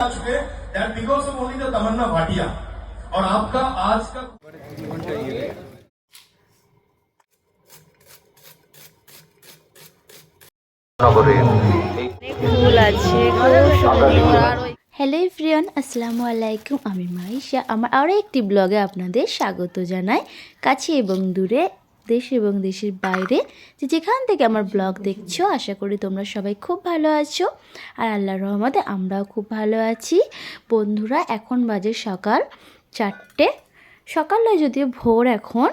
पे that because of only the Tamanna Bhatia और आपका आज का নগরের এই ফুল আছে খুব সুন্দর আর ওই হ্যালো এভরিওয়ান আসসালামু আলাইকুম আমি মাইশা আমার আরও একটি ব্লগে আপনাদের স্বাগত জানাই কাছে এবং দূরে দেশ এবং দেশের বাইরে যে যেখান থেকে আমার ব্লগ দেখছ, আশা করি তোমরা সবাই খুব ভালো আছো। আর আল্লাহর রহমতে আমরাও খুব ভালো আছি। বন্ধুরা, এখন বাজে সকাল চারটে। সকাল নয়, যদিও ভোর এখন,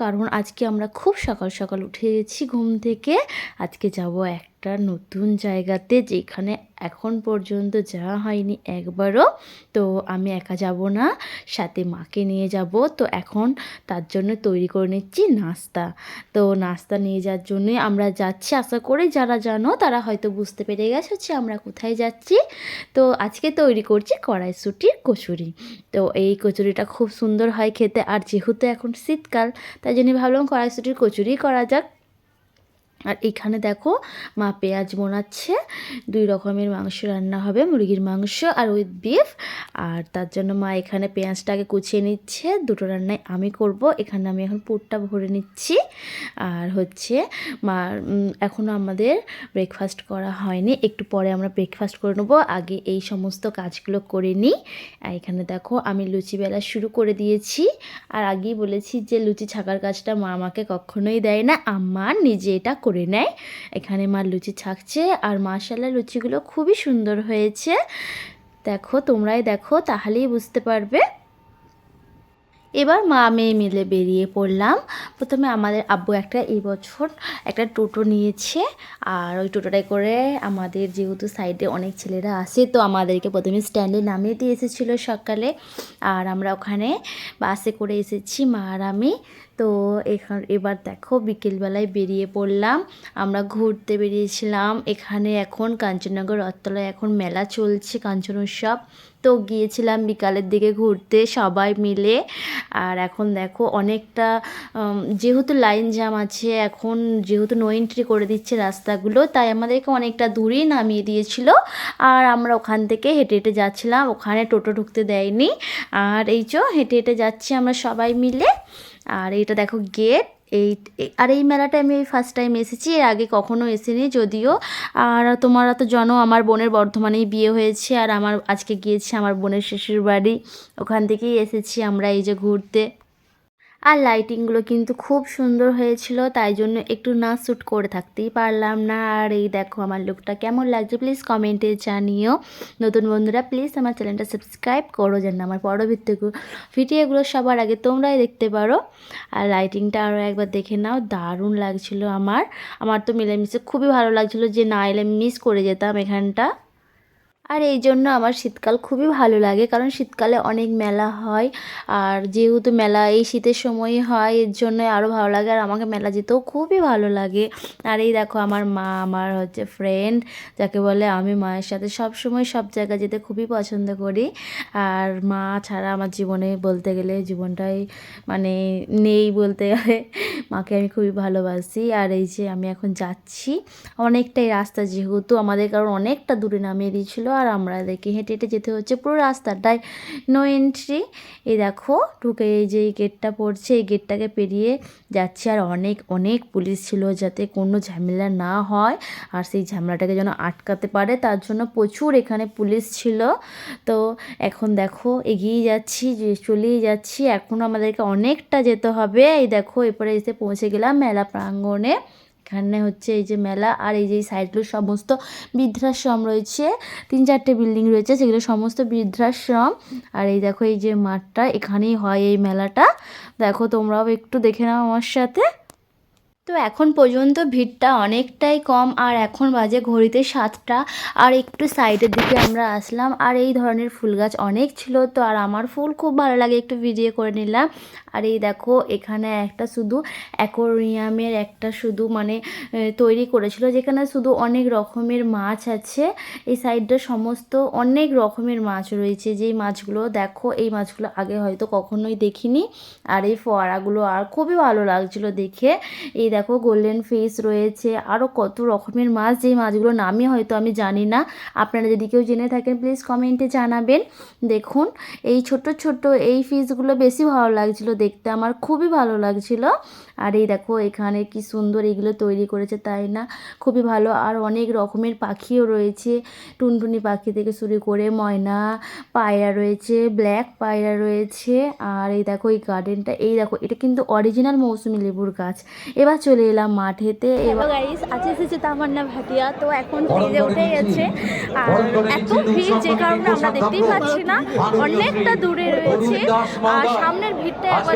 কারণ আজকে আমরা খুব সকাল সকাল উঠে গেছি ঘুম থেকে। আজকে যাব একটা নতুন জায়গাতে যেখানে এখন পর্যন্ত যাওয়া হয়নি একবারও। তো আমি একা যাব না, সাথে মাকে নিয়ে যাব। তো এখন তার জন্য তৈরি করে নিচ্ছি নাস্তা। তো নাস্তা নিয়ে যাওয়ার জন্যই আমরা যাচ্ছি। আশা করি যারা জানো, তারা হয়তো বুঝতে পেরে গেছে হচ্ছে আমরা কোথায় যাচ্ছি। তো আজকে তৈরি করছি কড়াইশুটির কচুরি। তো এই কচুরিটা খুব সুন্দর হয় খেতে। আর যেহেতু এখন শীতকাল, তাই জন্য ভাবলাম কড়াইশুটির কচুরি করা যাক। আর এখানে দেখো মা পেঁয়াজ বোনাচ্ছে, দুই রকমের মাংস রান্না হবে, মুরগির মাংস আর উইথ বিফ আর তার জন্য মা এখানে পেঁয়াজটাকে কুচিয়ে নিচ্ছে, দুটো রান্নায় আমি করব, এখানে আমি এখন পুরটা ভরে নিচ্ছি, আর হচ্ছে মা এখনও আমাদের ব্রেকফাস্ট করা হয়নি, একটু পরে আমরা ব্রেকফাস্ট করে নেব, আগে এই সমস্ত কাজগুলো করে নিই, আর এখানে দেখো আমি লুচি বেলা শুরু করে দিয়েছি, আর আগেই বলেছি যে লুচি ছাকার কাজটা মা আমাকে কখনোই দেয় না আমার নিজে এটা নেয়। এখানে মা লুচি ছাকছে আর মাশাল্লাহ লুচিগুলো খুবই সুন্দর হয়েছে। দেখো, তোমরাই দেখো, তাহলেই বুঝতে পারবে। এবার মা মেয়ে মিলে বেরিয়ে পড়লাম। প্রথমে আমাদের আব্বু একটা এই বছর একটা টোটো নিয়েছে আর ওই টোটোটায় করে আমাদের যেহেতু সাইডে অনেক ছেলেরা আসে তো আমাদেরকে প্রথমে স্ট্যান্ডে নামিয়ে দিয়ে এসেছিল সকালে। আর আমরা ওখানে বাসে করে এসেছি, মা আর আমি। তো এখান, এবার দেখো বিকেলবেলায় বেরিয়ে পড়লাম। আমরা ঘুরতে বেরিয়েছিলাম। এখানে এখন কাঞ্চননগর রথতলায় এখন মেলা চলছে কাঞ্চন উৎসব। তো গিয়েছিলাম বিকালের দিকে ঘুরতে সবাই মিলে। আর এখন দেখো অনেকটা যেহেতু লাইন জ্যাম আছে, এখন যেহেতু নো এন্ট্রি করে দিচ্ছে রাস্তাগুলো, তাই আমাদেরকে অনেকটা দূরেই নামিয়ে দিয়েছিল। আর আমরা ওখান থেকে হেঁটে হেঁটে যাচ্ছিলাম। ওখানে টোটো ঢুকতে দেয়নি। আর এই চো হেঁটে হেঁটে যাচ্ছি আমরা সবাই মিলে। আর এটা দেখো গেট এই আর এই মেলাটা আমি ফার্স্ট টাইম এসেছি, এর আগে কখনো এসেনি যদিও। আর তোমরা তো জানো, আমার বোনের বর্ধমানেই বিয়ে হয়েছে, আর আমার আজকে গিয়েছি আমার বোনের শ্বশুর বাড়ি ওখান থেকেই এসেছি আমরা এই যে ঘুরতে। আর লাইটিংগুলো কিন্তু খুব সুন্দর হয়েছিল, তাই জন্য একটু না শ্যুট করে থাকতেই পারলাম না। আর এই দেখো আমার লুকটা কেমন লাগছে প্লিজ কমেন্টে জানিও। নতুন বন্ধুরা প্লিজ আমার চ্যানেলটা সাবস্ক্রাইব করো যেন আমার পরবর্তী ভিডিওগুলো সবার আগে তোমরাই দেখতে পারো। আর লাইটিংটা আরও একবার দেখে নাও, দারুণ লাগছিল আমার। আমার তো মিলেমিশে খুবই ভালো লাগছিল যে না এলে মিস করে যেতাম এখানটা। আর এই জন্য আমার শীতকাল খুবই ভালো লাগে, কারণ শীতকালে অনেক মেলা হয়। আর যেহেতু মেলা এই শীতের সময়ই হয়, এর জন্য আরও ভালো লাগে, আর আমাকে মেলা যেতেও খুবই ভালো লাগে। আর এই দেখো আমার মা, আমার হচ্ছে ফ্রেন্ড যাকে বলে আমি মায়ের সাথে সব সময় সব জায়গায় যেতে খুবই পছন্দ করি। আর মা ছাড়া আমার জীবনে বলতে গেলে জীবনটাই মানে নেই বলতে গেলে। মাকে আমি খুবই ভালোবাসি। আর এই যে আমি এখন যাচ্ছি, অনেকটাই রাস্তা যেহেতু আমাদের কারণ অনেকটা দূরে নামিয়ে দিয়েছিল। আর আমরা এদেরকে হেঁটে হেঁটে যেতে হচ্ছে পুরো রাস্তাটাই নো এন্ট্রি এই দেখো, ঢুকে এই যে গেটটা পড়ছে, এই গেটটাকে পেরিয়ে যাচ্ছি। আর অনেক অনেক পুলিশ ছিল যাতে কোনো ঝামেলা না হয় আর সেই ঝামেলাটাকে যেন আটকাতে পারে। তার জন্য প্রচুর এখানে পুলিশ ছিল। তো এখন দেখো এগিয়ে যাচ্ছি, যে চলেই যাচ্ছি। এখনও আমাদেরকে অনেকটা যেতে হবে। এই দেখো, এরপরে এসে পৌঁছে গেলাম মেলা প্রাঙ্গণে। এখানে হচ্ছে এই যে মেলা আর এই যে সাইডগুলো সমস্ত বৃদ্ধাশ্রম রয়েছে। তিন চারটে বিল্ডিং রয়েছে, সেগুলো সমস্ত বৃদ্ধাশ্রম। আর এই দেখো এই যে মাঠটা, এখানেই হয় এই মেলাটা। দেখো তোমরাও একটু দেখে নাও আমার সাথে। তো এখন পর্যন্ত ভিড়টা অনেকটাই কম, আর এখন বাজে ঘড়িতে সাতটা। আর একটু সাইডের দিকে আমরা আসলাম, আর এই ধরনের ফুল গাছ অনেক ছিল। তো আর আমার ফুল খুব ভালো লাগে, একটু ভিডিও করে নিলাম। আর এই দেখো, এখানে একটা শুধু অ্যাকোরিয়ামের একটা শুধু মানে তৈরি করেছিল, যেখানে শুধু অনেক রকমের মাছ আছে। এই সাইডটা সমস্ত অনেক রকমের মাছ রয়েছে। যেই মাছগুলো দেখো, এই মাছগুলো আগে হয়তো কখনোই দেখিনি। আর এই ফোয়ারাগুলো আর খুবই ভালো লাগছিল দেখে। এই দেখো গোল্ডেন ফিশ রয়েছে আরও কত রকমের মাছ। যেই মাছগুলো নামই হয়তো আমি জানি না। আপনারা যদি কেউ জেনে থাকেন প্লিজ কমেন্টে জানাবেন। দেখুন, এই ছোট ছোট এই ফিশগুলো বেশি ভালো লাগছিল দেখতে আমার খুবই ভালো লাগছিল। আর এই দেখো এখানে কি সুন্দর এগুলো তৈরি করেছে তাই না? খুবই ভালো। আর অনেক রকমের পাখিও রয়েছে। টুনটুনি পাখি থেকে শুরু করে ময়না পায়রা রয়েছে ব্ল্যাক পায়রা রয়েছে। আর এই দেখো এই গার্ডেনটা এই দেখো এটা কিন্তু অরিজিনাল মৌসুমি লেবুর গাছ। এবার চলে এলাম মাঠেতে। এবার গাইস আছে এসেছে তামান্না ভাটিয়া তো এখন ফ্রিজে উঠে গেছে। আর এত ভিড় যে কারণে আমরা দেখতেই পাচ্ছি না। অনেকটা দূরে রয়েছে। আর সামনের ভিড়টা একবার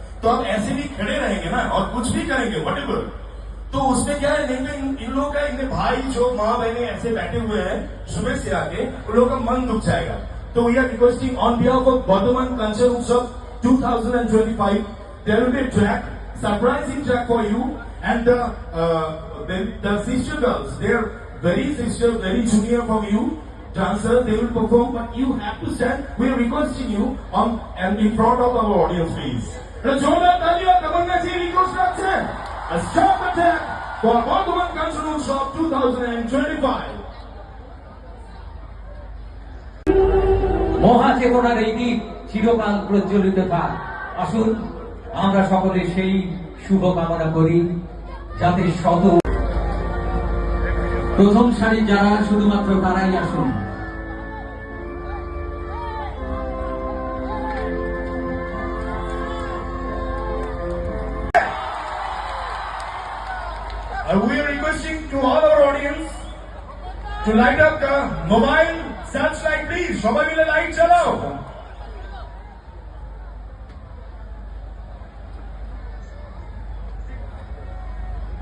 तो आप ऐसे भी खड़े रहेंगे ना, और कुछ भी करेंगे वट तो उसमें क्या है इन लोगों का इन भाई जो माँ बहने ऐसे बैठे हुए हैं, सुबह से आके, उन लोगों का मन दुख जाएगा। तो we are requesting on behalf of Bardhaman concern Utsav two thousand and twenty five there be track surprising track for you and the sister girls they are very sister very junior from you dancer they will perform but you have to stand we are requesting you on and in front of our audience please The Jonah Talia Kamangaji reconstruction. A sharp attack for Bhagavan Cultural Shop 2025. মহাচেতনার এই দ্বীপ চিরকাল প্রজ্বলিত থাক আসুন আমরা সকলে সেই শুভ কামনা করি যাতে শত প্রথম সারি যারা শুধুমাত্র তারাই আসুন to light up the mobile searchlight, please. সবাই মিলে লাইট জ্বালাও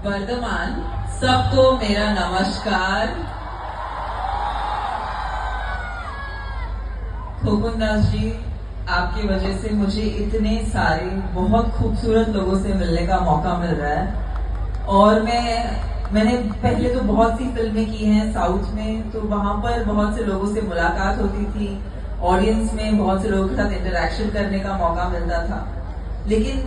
वर्धमान सबको मेरा नमस्कार खोकुंदास जी आपकी वजह से मुझे इतने सारे बहुत खूबसूरत लोगों से मिलने का मौका मिल रहा है और मैं मैंने पहले तो बहुत सी फ़िल्में की हैं साउथ में तो वहाँ पर बहुत से लोगों से मुलाकात होती थी। ऑडियंस में बहुत से लोगों के साथ इंटरेक्शन करने का मौका मिलता था। लेकिन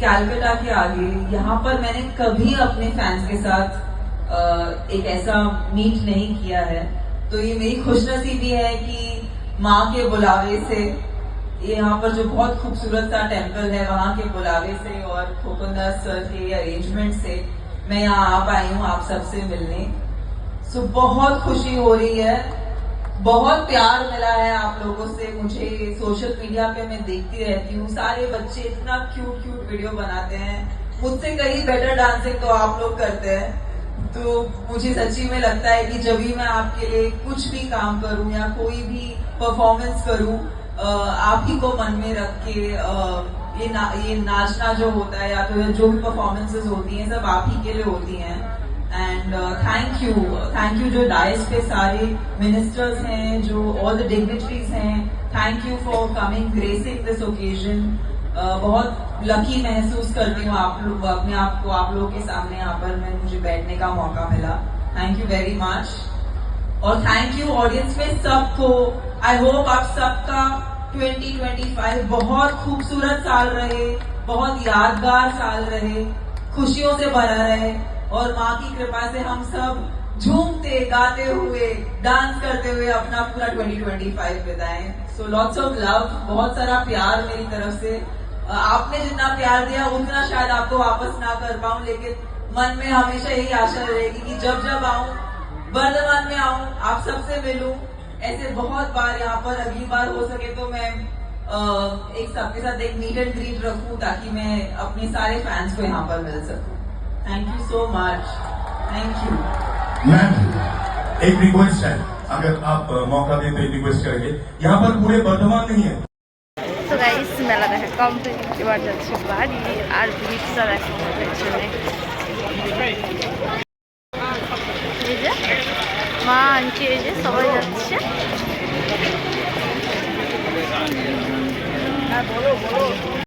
कैलकाटा के आगे, यहाँ पर मैंने कभी अपने फैंस के साथ एक ऐसा मीट नहीं किया है। तो ये मेरी खुशनसीबी है कि माँ के बुलावे से यहाँ पर जो बहुत खूबसूरत सा टेंपल है, वहाँ के बुलावे से और खोकुंदास सर के अरेंजमेंट से मैं यहाँ आ पाई हूँ आप सबसे मिलने। सो बहुत खुशी हो रही है। बहुत प्यार मिला है आप लोगों से। मुझे सोशल मीडिया पे मैं देखती रहती हूँ। सारे बच्चे इतना क्यूट क्यूट वीडियो बनाते हैं। मुझसे कहीं बेटर डांसिंग तो आप लोग करते हैं। तो मुझे सच्ची में लगता है कि जब भी मैं आपके लिए कुछ भी काम करूँ या कोई भी परफॉर्मेंस करूँ आप ही को मन में रख के ये ना, ये नाचना जो होता है या फिर जो भी परफॉर्मेंसेज होती हैं सब आप ही के लिए होती हैं। And thank you thank you जो डाइस पे सारे मिनिस्टर्स हैं जो ऑल द डिग्निटरीज हैं thank you for coming gracing this occasion बहुत लकी महसूस करती हूँ आप लोग अपने आप को आप लोगों के सामने यहाँ पर मैं मुझे बैठने का मौका मिला। थैंक यू वेरी मच और थैंक यू ऑडियंस में सबको। आई होप आप सबका 2025 बहुत खूबसूरत साल रहे, बहुत यादगार साल रहे, खुशियों से भरा रहे और माँ की कृपा से हम सब झूमते, गाते हुए डांस करते हुए अपना पूरा 2025 बिताएँ। सो लॉट्स ऑफ़ लव बहुत सारा प्यार मेरी तरफ़ से। आपने जितना प्यार दिया, उतना शायद आपको वापस ना कर पाऊँ, लेकिन मन में हमेशा यही आशा रहेगी कि जब जब आऊँ, वर्धमान में आऊँ, आप सबसे मिलूं। ऐसे बहुत बार यहाँ पर अगली बार हो सके तो मैं अ, एक सबके साथ एक मीट एंड ग्रीट रखूं ताकि मैं अपने सारे फैंस को यहाँ पर मिल सकूं thank you so much thank you ma'am एक रिक्वेस्ट है अगर आप अ, मौका दें तो एक रिक्वेस्ट करेंगे यहाँ पर पूरे बर्धमान नहीं है তো গাইস মেলা দেখা কমপ্লিট এবার যাচ্ছে বাড়ি আর রিক্সা দেখা পেছনে এই যে মা আন্টি এই যে সবাই যাচ্ছে।